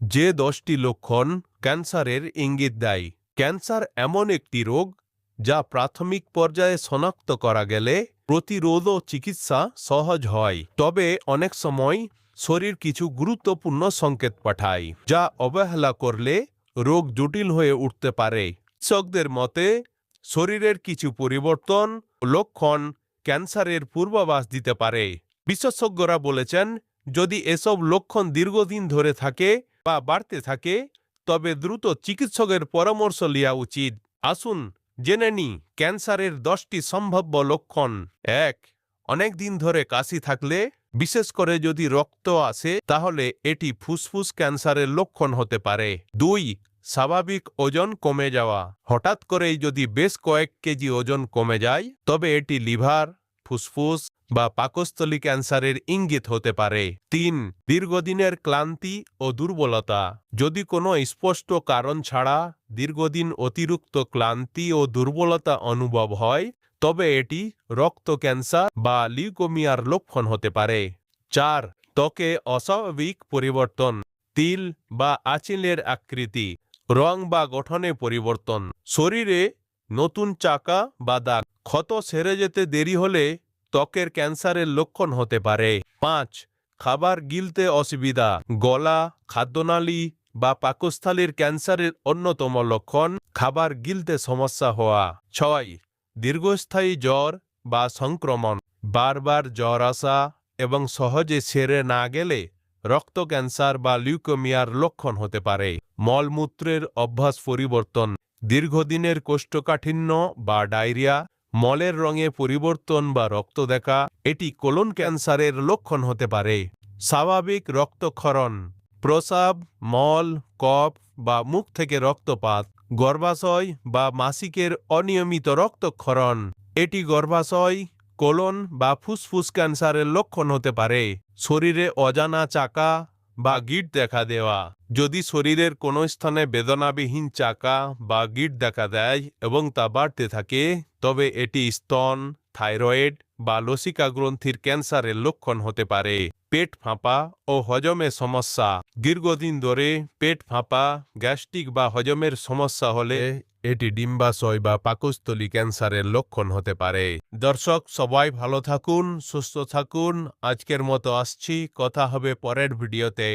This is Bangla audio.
যে দশটি লক্ষণ ক্যান্সারের ইঙ্গিত দেয়। ক্যান্সার এমন একটি রোগ যা প্রাথমিক পর্যায়ে শনাক্ত করা গেলে প্রতিরোধ ও চিকিৎসা সহজ হয়। তবে অনেক সময় শরীর কিছু গুরুত্বপূর্ণ সংকেত পাঠায়, যা অবহেলা করলে রোগ জটিল হয়ে উঠতে পারে। চিকিৎসকদের মতে, শরীরের কিছু পরিবর্তন লক্ষণ ক্যান্সারের পূর্বাভাস দিতে পারে। বিশেষজ্ঞরা বলেছেন, যদি এসব লক্ষণ দীর্ঘদিন ধরে থাকে বা বাড়তে থাকে, তবে দ্রুত চিকিৎসকের পরামর্শ নেওয়া উচিত। আসুন, জেনে নি ক্যান্সারের দশটি সম্ভাব্য লক্ষণ। এক, অনেক দিন ধরে কাশি থাকলে, বিশেষ করে যদি রক্ত আসে, তাহলে এটি ফুসফুস ক্যান্সারের লক্ষণ হতে পারে। দুই, স্বাভাবিক ওজন কমে যাওয়া। হঠাৎ করেই যদি বেশ কয়েক কেজি ওজন কমে যায়, তবে এটি লিভার ফুসফুস বা পাকস্থলী ক্যান্সারের ইঙ্গিত হতে পারে। তিন, দীর্ঘদিনের ক্লান্তি ও দুর্বলতা। যদি কোনো স্পষ্ট কারণ ছাড়া দীর্ঘদিন অতিরিক্ত ক্লান্তি ও দুর্বলতা অনুভব হয়, তবে এটি রক্ত ক্যান্সার বা লিউকোমিয়ার লক্ষণ হতে পারে। চার, ত্বকে অস্বাভাবিক পরিবর্তন। তিল বা আচিলের আকৃতি, রং বা গঠনে পরিবর্তন। শরীরে নতুন চাকা বা দাগ। ক্ষত সেরে যেতে দেরি হলে ত্বকের ক্যান্সারের লক্ষণ হতে পারে। পাঁচ, খাবার গিলতে অসুবিধা। গলা, খাদ্যনালী বা পাকস্থলীর ক্যান্সারের অন্যতম লক্ষণ খাবার গিলতে সমস্যা হওয়া। ছয়, দীর্ঘস্থায়ী জ্বর বা সংক্রমণ। বারবার জ্বর আসা এবং সহজে সেরে না গেলে রক্ত ক্যান্সার বা লিউকোমিয়ার লক্ষণ হতে পারে। মলমূত্রের অভ্যাস পরিবর্তন। দীর্ঘদিনের কোষ্ঠকাঠিন্য বা ডায়রিয়া, মলের রঙে পরিবর্তন বা রক্ত দেখা, এটি কোলন ক্যান্সারের লক্ষণ হতে পারে। স্বাভাবিক রক্তক্ষরণ, প্রসাব, মল, কফ বা মুখ থেকে রক্তপাত, গর্ভাশয় বা মাসিকের অনিয়মিত রক্তক্ষরণ, এটি গর্ভাশয়, কোলন বা ফুসফুস ক্যান্সারের লক্ষণ হতে পারে। শরীরে অজানা চাকা বা গিট দেখা দেওয়া। যদি শরীরের কোনো স্থানে বেদনাবিহীন চাকা বা গিট দেখা দেয় এবং তা বাড়তে থাকে, তবে এটি স্তন, থাইরয়েড বা লসিকা গ্রন্থির ক্যান্সারের লক্ষণ হতে পারে। পেট ফাঁপা ও হজমের সমস্যা। দীর্ঘদিন ধরে পেট ফাঁপা, গ্যাস্ট্রিক বা হজমের সমস্যা হলে এটি ডিম্বাশয় বা পাকস্থলী ক্যান্সারের লক্ষণ হতে পারে। দর্শক, সবাই ভালো থাকুন, সুস্থ থাকুন। আজকের মতো আসছি। কথা হবে পরের ভিডিওতে।